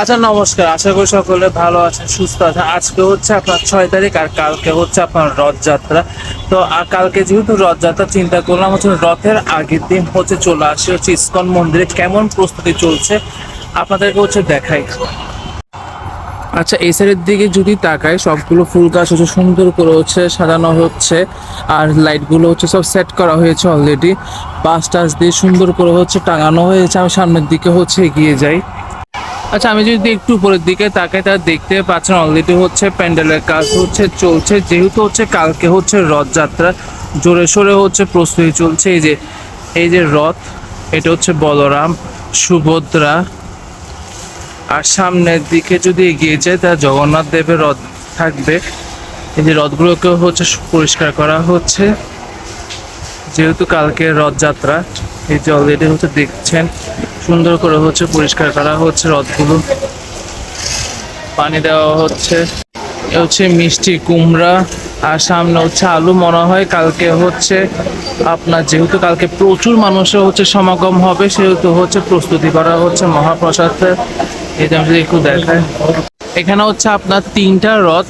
আচ্ছা নমস্কার। আশা করি সকলে ভালো আছেন, সুস্থ আছেন। আজকে হচ্ছে আপনার ছয় তারিখ আর কালকে হচ্ছে আপনার রথযাত্রা। তো, আর কালকে যেহেতু রথযাত্রা, চিন্তা করলাম হচ্ছে রথের আগের দিন হচ্ছে চলে আসে হচ্ছে ইস্কন মন্দিরে কেমন প্রস্তুতি চলছে, আপনাদেরকে হচ্ছে দেখাই। আচ্ছা এই সাইডের দিকে যদি তাকাই, সবগুলো ফুল গাছ হচ্ছে সুন্দর করে হচ্ছে সাজানো হচ্ছে, আর লাইটগুলো হচ্ছে সব সেট করা হয়েছে অলরেডি পাঁচ টাস দিয়ে সুন্দর করে হচ্ছে টাঙানো হয়েছে, আমি সামনের দিকে হচ্ছে এগিয়ে যাই। আচ্ছা আমি যদি একটু উপরের দিকে তাকে তাহলে দেখতে পাচ্ছেন অলরেডি হচ্ছে প্যান্ডেলের কাজ হচ্ছে, চলছে। যেহেতু হচ্ছে কালকে হচ্ছে রথযাত্রা, জোরে সোরে হচ্ছে প্রস্তুতি চলছে। এই যে এই যে রথ, এটা হচ্ছে বলরাম, সুভদ্রা। আর সামনের দিকে যদি এগিয়ে যায় তা জগন্নাথ দেবের রথ থাকবে। এই যে রথগুলোকে হচ্ছে পরিষ্কার করা হচ্ছে। যেহেতু কালকে রথযাত্রা এই যে অলরেডি হচ্ছে দেখছেন, সুন্দর করে হচ্ছে পরিষ্কার করা হচ্ছে রথগুলো। পানি দেওয়া হচ্ছে। হচ্ছে মিষ্টি কুমড়া, আর সামনে হচ্ছে আলু মনে হয় কালকে হচ্ছে আপনার যেহেতু কালকে প্রচুর মানুষের হচ্ছে সমাগম হবে, সেহেতু হচ্ছে প্রস্তুতি করা হচ্ছে মহাপ্রসাদের যে আমি যদি একটু দেখাই। এখানে হচ্ছে আপনার তিনটা রথ,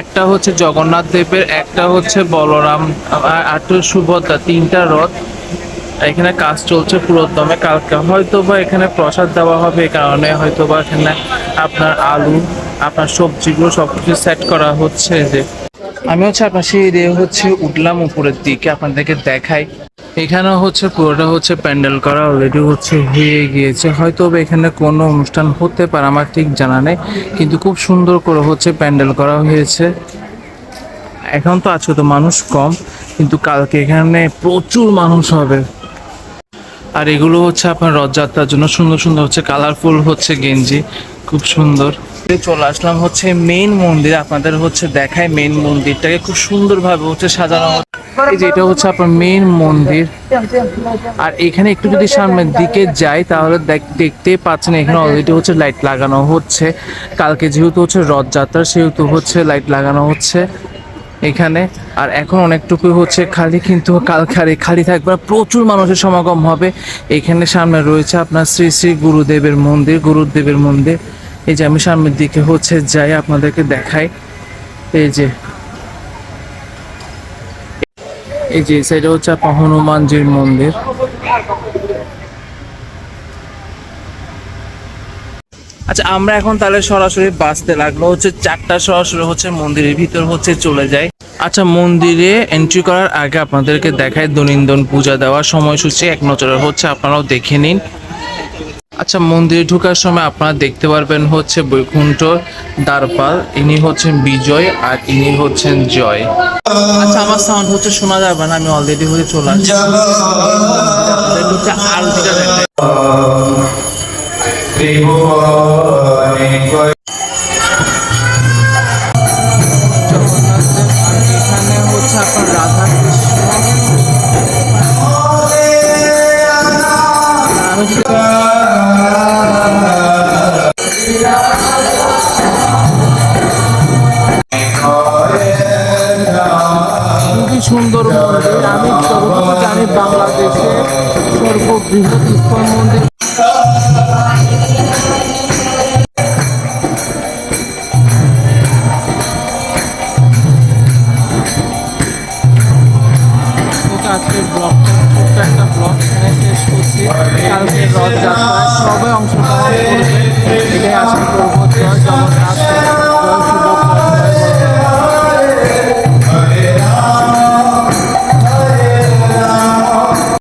একটা হচ্ছে জগন্নাথ দেবের, একটা হচ্ছে বলরাম আর একটা সুভদ্রা, তিনটা রথ। এখানে কাজ চলছে পুরোদমে কালকে হয়তো বা এখানে প্রসাদ দেওয়া হবে এই কারণে হয়তো বা এখানে আপনার আলু, আপনার সবজিগুলো সব কিছু সেট করা হচ্ছে যে। আমি হচ্ছে আপনার সেই দিয়ে হচ্ছে উঠলাম উপরের দিকে, আপনাদেরকে দেখাই। এখানে হচ্ছে পুরোটা হচ্ছে প্যান্ডেল করা অলরেডি হচ্ছে হয়ে গিয়েছে। হয়তো এখানে কোনো অনুষ্ঠান হতে পারে, আমার ঠিক জানা নেই, কিন্তু খুব সুন্দর করে হচ্ছে প্যান্ডেল করা হয়েছে। এখন তো আজকে তো মানুষ কম, কিন্তু কালকে এখানে প্রচুর মানুষ হবে। আর এগুলো হচ্ছে আপনার রথযাত্রার জন্য। সুন্দর সুন্দর হচ্ছে কালারফুল হচ্ছে গেঞ্জি, খুব সুন্দর। চলে আসলাম হচ্ছে মেইন মন্দির, আপনাদের হচ্ছে দেখায় মেইন মন্দিরটাকে। খুব সুন্দরভাবে হচ্ছে সাজানো। এই যে এটা হচ্ছে আপনার মেইন মন্দির। আর এখানে একটু যদি সামনের দিকে যাই, তাহলে দেখ- দেখতেই পাচ্ছেন এখানে অলরেডি হচ্ছে লাইট লাগানো হচ্ছে। কালকে যেহেতু হচ্ছে রথযাত্রা, সেহেতু হচ্ছে লাইট লাগানো হচ্ছে। এখানে। আর এখন অনেকটুকু হচ্ছে খালি, কিন্তু কালকে আর খালি থাকবে। প্রচুর মানুষের সমাগম হবে। এখানে সামনে রয়েছে আপনার শ্রী শ্রী গুরুদেবের মন্দির গুরুদেবের মন্দির। এই যে আমি সামনের দিকে হচ্ছে যাই, আপনাদেরকে দেখাই। এই যে। এই যে সাইডে হচ্ছে আপনার হনুমানজির মন্দির। আচ্ছা আমরা এখন তাহলে সরাসরি বাঁচতে লাগল, হচ্ছে চারটা সরাসরি হচ্ছে মন্দিরের ভিতর হচ্ছে চলে যায় আচ্ছা মন্দিরে এন্ট্রি করার আগে আপনাদেরকে দেখায় দৈনন্দিন পূজা দেওয়ার সময়সূচি। এক নজরে হচ্ছে, আপনারাও দেখে নিন। আচ্ছা মন্দিরে ঢোকার সময় আপনারা দেখতে পারবেন হচ্ছে বৈকুণ্ঠ দ্বারপাল। ইনি হচ্ছেন বিজয় আর ইনি হচ্ছেন জয়। আচ্ছা আমার সাউন্ড হচ্ছে শোনা যাবে না, আমি অলরেডি হয়ে চলে আসছি। সুন্দর মন্দির, আমি সর্বপ্রথম জানি বাংলাদেশে সর্ববৃহৎ ইস্কন মন্দির। আজকের ব্লগটা ছোট্ট একটা ব্লগ, এখানে শেষ করছি। সবাই অংশগ্রহণ করবে। এটাই আশা